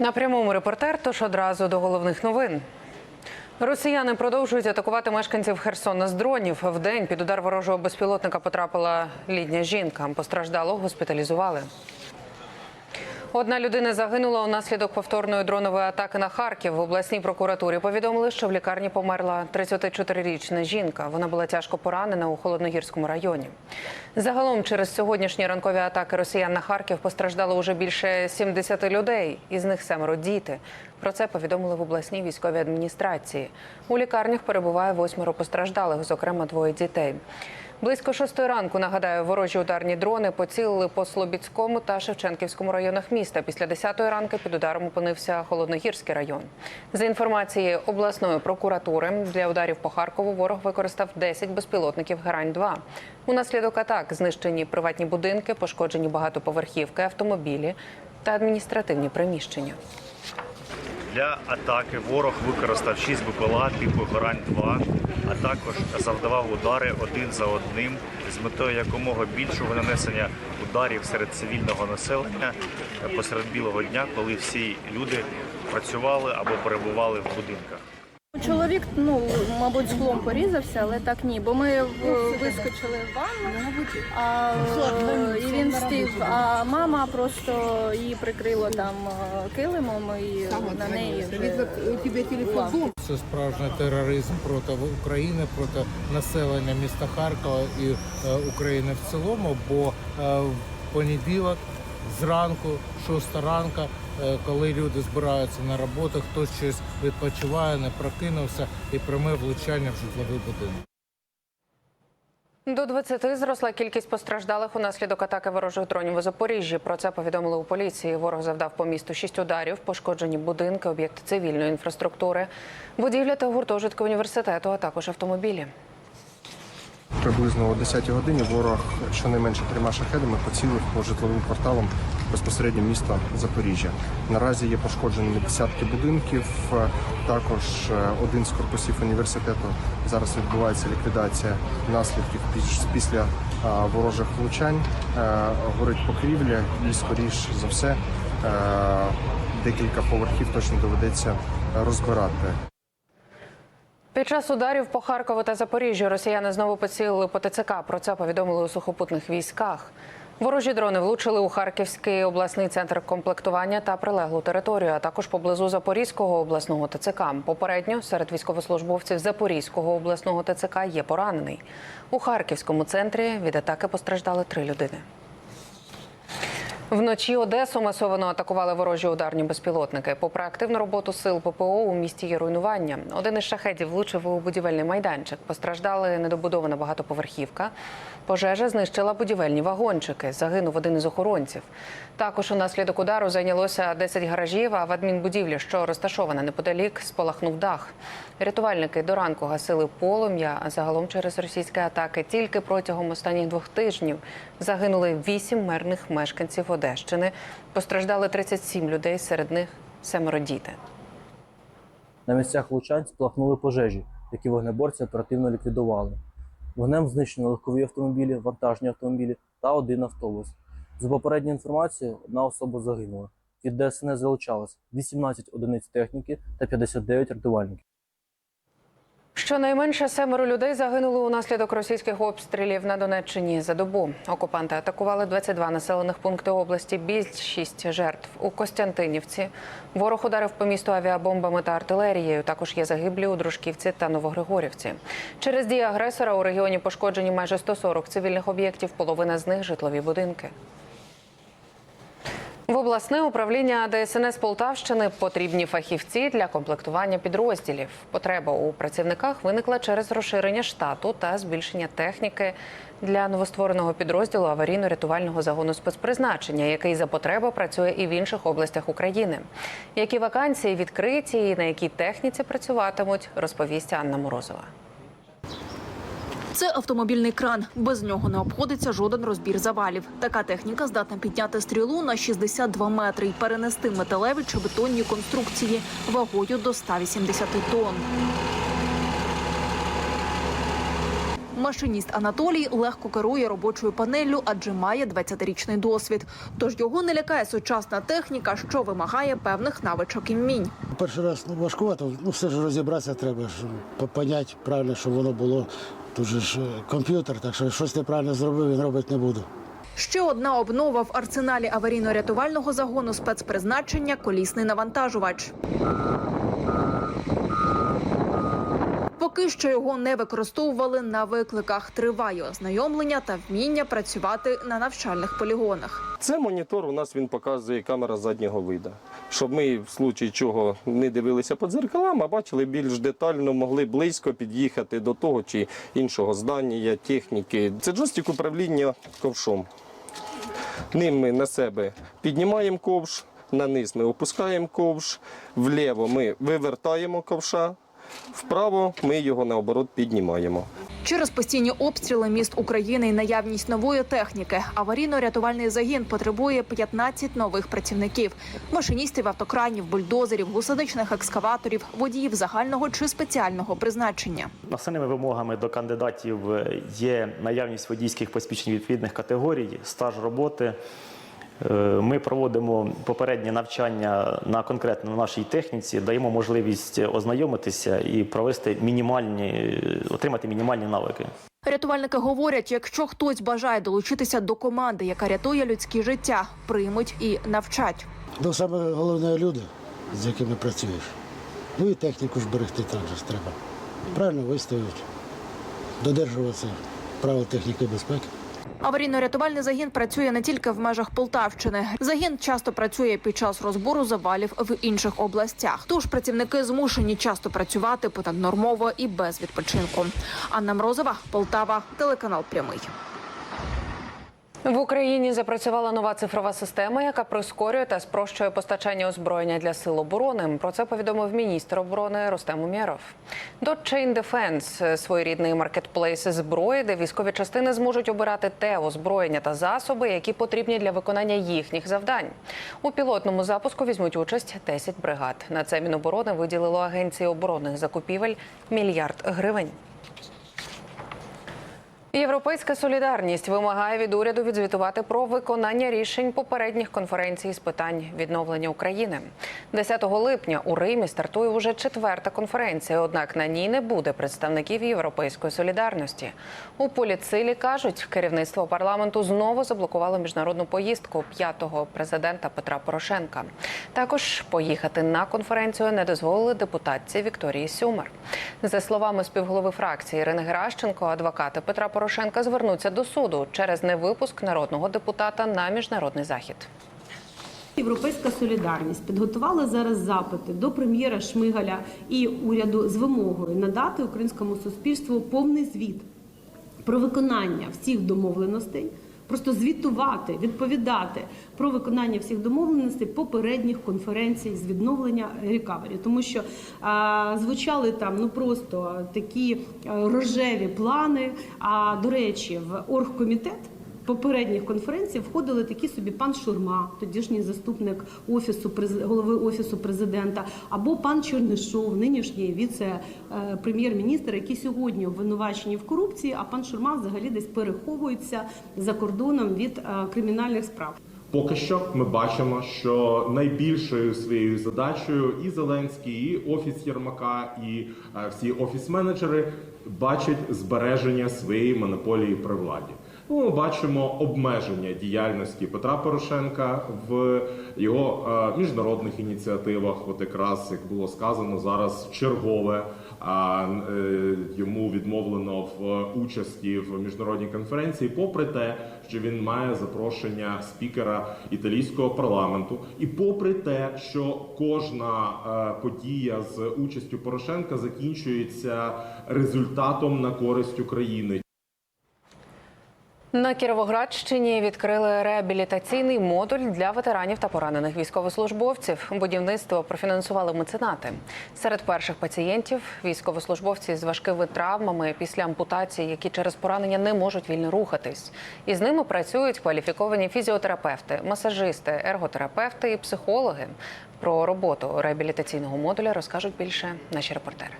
На прямому репортер, тож одразу до головних новин. Росіяни продовжують атакувати мешканців Херсона з дронів. В день під удар ворожого безпілотника потрапила літня жінка. Постраждало госпіталізували. Одна людина загинула унаслідок повторної дронової атаки на Харків. В обласній прокуратурі повідомили, що в лікарні померла 34-річна жінка. Вона була тяжко поранена у холодногірському районі. Загалом через сьогоднішні ранкові атаки росіян на Харків постраждало уже більше 70 людей, із них семеро діти. Про це повідомили в обласній військовій адміністрації. У лікарнях перебуває восьмеро постраждалих, зокрема двоє дітей. Близько шостої ранку нагадаю, ворожі ударні дрони поцілили по Слобідському та Шевченківському районах міста. Після 10-ї ранки під ударом опинився Холодногірський район. За інформацією обласної прокуратури, для ударів по Харкову ворог використав 10 безпілотників Герань 2 Унаслідок атак знищені приватні будинки, пошкоджені багатоповерхівки, автомобілі та адміністративні приміщення. Для атаки ворог використав 6 БПЛА типу Горань-2, а також завдавав удари один за одним з метою якомога більшого нанесення ударів серед цивільного населення посеред білого дня, коли всі люди працювали або перебували в будинках. Чоловік, ну, мабуть, склом порізався, але так ні, бо ми вискочили в ванну, а, і він встиг, а мама просто її прикрила там е, килимом і на неї вже була. Це справжній тероризм проти України, проти населення міста Харкова і е, України в цілому. Бо е, в понеділок зранку, шоста ранка, е, коли люди збираються на роботу, хтось щось відпочиває, не прокинувся і пряме влучання в житловий будинок. До 20 зросла кількість постраждалих унаслідок атаки ворожих дронів у Запоріжжі. Про це повідомили у поліції. Ворог завдав по місту шість ударів, пошкоджені будинки, об'єкти цивільної інфраструктури, будівлі та гуртожитки університету, а також автомобілі. Приблизно о 10 годині ворог щонайменше трьома шахедами поцілив по житловим кварталам безпосередньо міста Запоріжжя. Наразі є пошкоджені десятки будинків. Також е, один з корпусів університету зараз відбувається ліквідація наслідків піс- після ворожих влучань. Е, Горить покрівля і, скоріш за все, е, декілька поверхів точно доведеться розбирати. Під час ударів по Харкову та Запоріжжю росіяни знову поцілили по ТЦК. Про це повідомили у сухопутних військах. Ворожі дрони влучили у Харківський обласний центр комплектування та прилеглу територію, а також поблизу Запорізького обласного ТЦК. Попередньо серед військовослужбовців Запорізького обласного ТЦК є поранений. У Харківському центрі від атаки постраждали три людини. Вночі Одесу масово атакували ворожі ударні безпілотники. Попри активну роботу сил ППО у місті є руйнування. Один із шахедів влучив у будівельний майданчик. Постраждали недобудована багатоповерхівка. Пожежа знищила будівельні вагончики. Загинув один із охоронців. Також унаслідок удару зайнялося 10 гаражів. А в адмінбудівлі, що розташована неподалік, спалахнув дах. Рятувальники до ранку гасили полум'я. А загалом через російські атаки тільки протягом останніх двох тижнів загинули вісім мирних мешканців Одещини. Постраждали 37 людей, серед них семеро діти. На місцях влучань спалахнули пожежі, які вогнеборці оперативно ліквідували. Вогнем знищено легкові автомобілі, вантажні автомобілі та один автобус. За попередньою інформацією, одна особа загинула. Від ДСНС залучалось 18 одиниць техніки та 59 рятувальників. Щонайменше семеро людей загинули унаслідок російських обстрілів на Донеччині за добу. Окупанти атакували 22 населених пункти області. Більшість жертв у Костянтинівці. Ворог ударив по місту авіабомбами та артилерією. Також є загиблі у Дружківці та Новогригорівці. Через дії агресора у регіоні пошкоджені майже 140 цивільних об'єктів. Половина з них житлові будинки. В обласне управління ДСНС Полтавщини потрібні фахівці для комплектування підрозділів. Потреба у працівниках виникла через розширення штату та збільшення техніки для новоствореного підрозділу аварійно-рятувального загону спецпризначення, який за потреби працює і в інших областях України. Які вакансії відкриті і на якій техніці працюватимуть, розповість Анна Морозова. Це автомобільний кран. Без нього не обходиться жоден розбір завалів. Така техніка здатна підняти стрілу на 62 метри і перенести металеві чи бетонні конструкції вагою до 180 тонн. Машиніст Анатолій легко керує робочою панеллю, адже має 20-річний досвід. Тож його не лякає сучасна техніка, що вимагає певних навичок і вмінь. Перший раз ну, важкувато, ну все ж розібратися треба, щоб поняти правильно, щоб воно було. Тут же ж е, комп'ютер, так що щось неправильно зробив, він робити не буду. Ще одна обнова в арсеналі аварійно-рятувального загону спецпризначення колісний навантажувач. Поки що його не використовували на викликах. Триває ознайомлення та вміння працювати на навчальних полігонах. Це монітор. У нас він показує камера заднього виду. Щоб ми, в случаї чого не дивилися по дзеркалам, а бачили більш детально, могли близько під'їхати до того чи іншого здання, техніки. Це джойстик управління ковшом. Ним ми на себе піднімаємо ковш, на низ ми опускаємо ковш, вліво ми вивертаємо ковша, вправо ми його наоборот піднімаємо. Через постійні обстріли міст України і наявність нової техніки аварійно-рятувальний загін потребує 15 нових працівників: машиністів, автокранів, бульдозерів, гусеничних екскаваторів, водіїв загального чи спеціального призначення. Основними вимогами до кандидатів є наявність водійських посвідчень відповідних категорій, стаж роботи. Е, Ми проводимо попереднє навчання на конкретно нашій техніці, даємо можливість ознайомитися і провести мінімальні, отримати мінімальні навики. Рятувальники говорять, якщо хтось бажає долучитися до команди, яка рятує людські життя, приймуть і навчать. Ну, саме головне люди, з якими працюєш. Ну і техніку ж берегти також треба. Правильно виставити, додержуватися правил техніки безпеки. Аварійно-рятувальний загін працює не тільки в межах Полтавщини. Загін часто працює під час розбору завалів в інших областях. Тож працівники змушені часто працювати понаднормово і без відпочинку. Анна Мрозова, Полтава, телеканал Прямий. В Україні запрацювала нова цифрова система, яка прискорює та спрощує постачання озброєння для сил оборони. Про це повідомив міністр оборони Рустем Умєров. Chain Defense – своєрідний маркетплейс зброї, де військові частини зможуть обирати те озброєння та засоби, які потрібні для виконання їхніх завдань. У пілотному запуску візьмуть участь 10 бригад. На це Міноборони виділило агенції оборонних закупівель мільярд гривень. Європейська солідарність вимагає від уряду відзвітувати про виконання рішень попередніх конференцій з питань відновлення України. 10 липня у Римі стартує уже четверта конференція. Однак на ній не буде представників європейської солідарності. У поліцилі кажуть, керівництво парламенту знову заблокувало міжнародну поїздку п'ятого президента Петра Порошенка. Також поїхати на конференцію не дозволили депутатці Вікторії Сюмер. За словами співголови фракції Ірини Геращенко, адвокати Петра Порошенка звернуться до суду через невипуск народного депутата на міжнародний захід. Європейська солідарність підготувала зараз запити до прем'єра Шмигаля і уряду з вимогою надати українському суспільству повний звіт про виконання всіх домовленостей, просто звітувати, відповідати про виконання всіх домовленостей попередніх конференцій з відновлення рекавері, тому що а, звучали там ну просто такі е, рожеві плани. А до речі, в оргкомітет попередніх конференцій входили такі собі пан Шурма, тодішній заступник офісу голови офісу президента, або пан Чернишов, нинішній віце-прем'єр-міністр, які сьогодні обвинувачені в корупції. А пан Шурма взагалі десь переховується за кордоном від е, кримінальних справ. Поки що ми бачимо, що найбільшою своєю задачею і Зеленський, і офіс Єрмака, і е, всі офіс-менеджери бачать збереження своєї монополії при владі. Ну, Ми бачимо обмеження діяльності Петра Порошенка в його е, міжнародних ініціативах. От якраз як було сказано зараз чергове. А е, йому відмовлено в участі в міжнародній конференції, попри те, що він має запрошення спікера італійського парламенту, і попри те, що кожна е, подія з участю Порошенка закінчується результатом на користь України. На Кіровоградщині відкрили реабілітаційний модуль для ветеранів та поранених військовослужбовців. Будівництво профінансували меценати. Серед перших пацієнтів військовослужбовці з важкими травмами після ампутації, які через поранення не можуть вільно рухатись. Із ними працюють кваліфіковані фізіотерапевти, масажисти, ерготерапевти і психологи. Про роботу реабілітаційного модуля розкажуть більше наші репортери.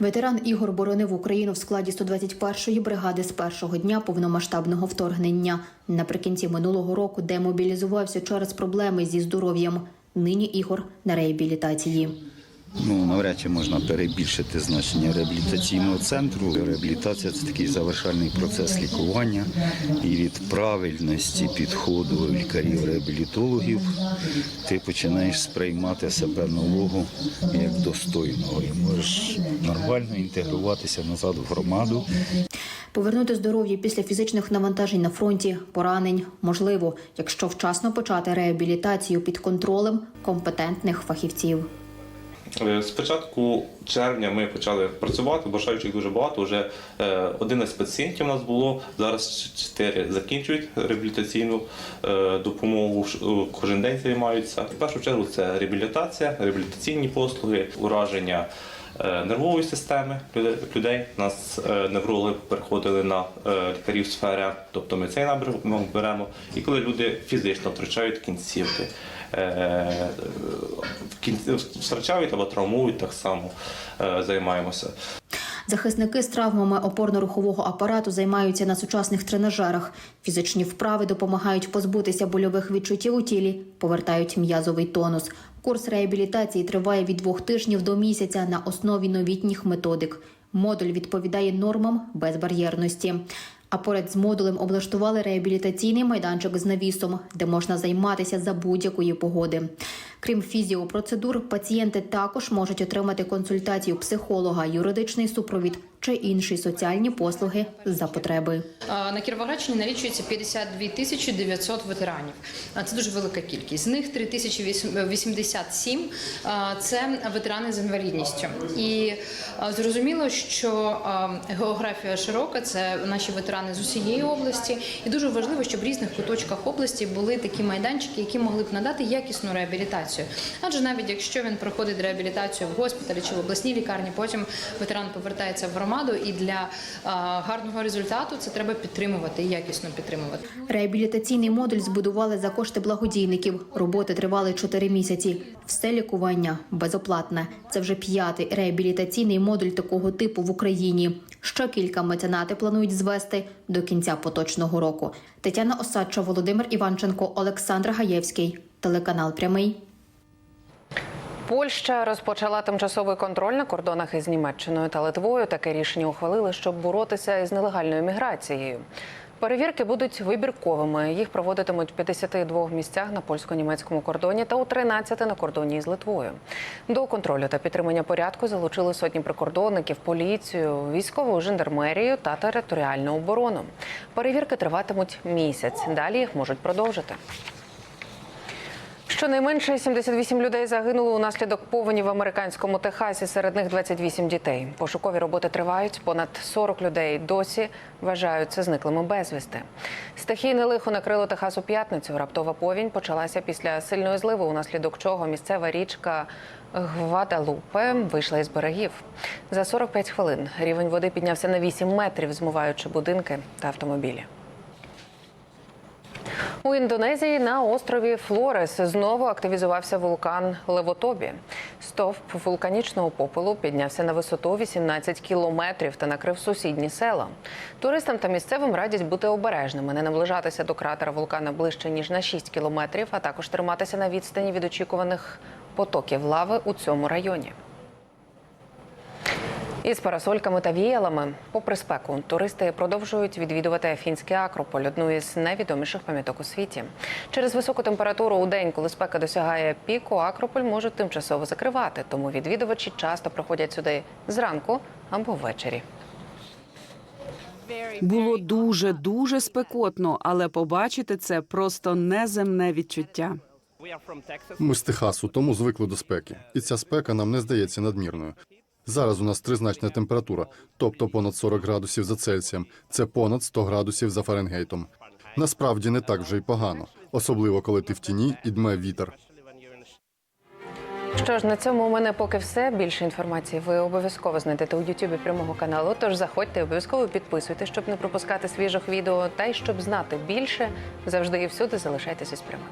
Ветеран Ігор боронив Україну в складі 121-ї бригади з першого дня повномасштабного вторгнення. Наприкінці минулого року демобілізувався через проблеми зі здоров'ям. Нині Ігор на реабілітації. Ну, навряд чи можна перебільшити значення реабілітаційного центру. Реабілітація це такий завершальний процес лікування. І від правильності підходу лікарів-реабілітологів ти починаєш сприймати себе нового як достойного і можеш нормально інтегруватися назад в громаду. Повернути здоров'я після фізичних навантажень на фронті, поранень можливо, якщо вчасно почати реабілітацію під контролем компетентних фахівців. Е, З початку червня ми почали працювати, бажаючих дуже багато. Вже е, 11 пацієнтів у нас було. Зараз 4 закінчують реабілітаційну е, допомогу. е, Кожен день займаються. В першу чергу це реабілітація, реабілітаційні послуги, ураження е, нервової системи людей- нас е, неврологи переходили на е, лікарів сфери, тобто ми цей напрямок беремо. І коли люди фізично втрачають кінцівки. Е, в кін- втрачають або травмують, так само е, займаємося. Захисники з травмами опорно-рухового апарату займаються на сучасних тренажерах. Фізичні вправи допомагають позбутися больових відчуттів у тілі, повертають м'язовий тонус. Курс реабілітації триває від двох тижнів до місяця на основі новітніх методик. Модуль відповідає нормам безбар'єрності. А поряд з модулем облаштували реабілітаційний майданчик з навісом, де можна займатися за будь-якої погоди. Крім фізіопроцедур, пацієнти також можуть отримати консультацію психолога, юридичний супровід чи інші соціальні послуги за потреби. На Кіровоградщині налічується 52 тисячі 900 ветеранів. Це дуже велика кількість. З них 3087 – це ветерани з інвалідністю. І зрозуміло, що географія широка, це наші ветерани з усієї області. І дуже важливо, щоб в різних куточках області були такі майданчики, які могли б надати якісну реабілітацію. Адже навіть якщо він проходить реабілітацію в госпіталі чи в обласній лікарні, потім ветеран повертається в громаду, і для гарного результату це треба підтримувати і якісно підтримувати. Реабілітаційний модуль збудували за кошти благодійників. Роботи тривали 4 місяці. Все лікування безоплатне. Це вже п'ятий реабілітаційний модуль такого типу в Україні. Ще кілька меценати планують звести до кінця поточного року. Тетяна Осадча, Володимир Іванченко, Олександр Гаєвський. Телеканал Прямий. Польща розпочала тимчасовий контроль на кордонах із Німеччиною та Литвою. Таке рішення ухвалили, щоб боротися із нелегальною міграцією. Перевірки будуть вибірковими. Їх проводитимуть в 52 місцях на польсько-німецькому кордоні та у 13 на кордоні із Литвою. До контролю та підтримання порядку залучили сотні прикордонників, поліцію, військову жандармерію та територіальну оборону. Перевірки триватимуть місяць. Далі їх можуть продовжити. Щонайменше 78 людей загинули унаслідок повені в американському Техасі. Серед них 28 дітей. Пошукові роботи тривають. Понад 40 людей досі вважаються зниклими безвісти. Стихійне лихо накрило Техас у п'ятницю. Раптова повінь почалася після сильної зливи, унаслідок чого місцева річка Гвадалупе вийшла із берегів. За 45 хвилин рівень води піднявся на 8 метрів, змиваючи будинки та автомобілі. У Індонезії на острові Флорес знову активізувався вулкан Левотобі. Стовп вулканічного попелу піднявся на висоту 18 кілометрів та накрив сусідні села. Туристам та місцевим радять бути обережними, не наближатися до кратера вулкана ближче ніж на 6 кілометрів, а також триматися на відстані від очікуваних потоків лави у цьому районі. Із парасольками та віялами, попри спеку, туристи продовжують відвідувати Афінський Акрополь, одну із найвідоміших пам'яток у світі. Через високу температуру у день, коли спека досягає піку, Акрополь можуть тимчасово закривати. Тому відвідувачі часто приходять сюди зранку або ввечері. Було дуже дуже спекотно, але побачити це просто неземне відчуття. Ми з Техасу, тому звикли до спеки, і ця спека нам не здається надмірною. Зараз у нас тризначна температура, тобто понад 40 градусів за Цельсієм. Це понад 100 градусів за Фаренгейтом. Насправді не так вже й погано, особливо коли ти в тіні і дме вітер. Що ж, на цьому у мене поки все. Більше інформації ви обов'язково знайдете у Ютубі прямого каналу. Тож заходьте, обов'язково підписуйтесь, щоб не пропускати свіжих відео. Та й щоб знати більше, завжди і всюди залишайтеся з прямим.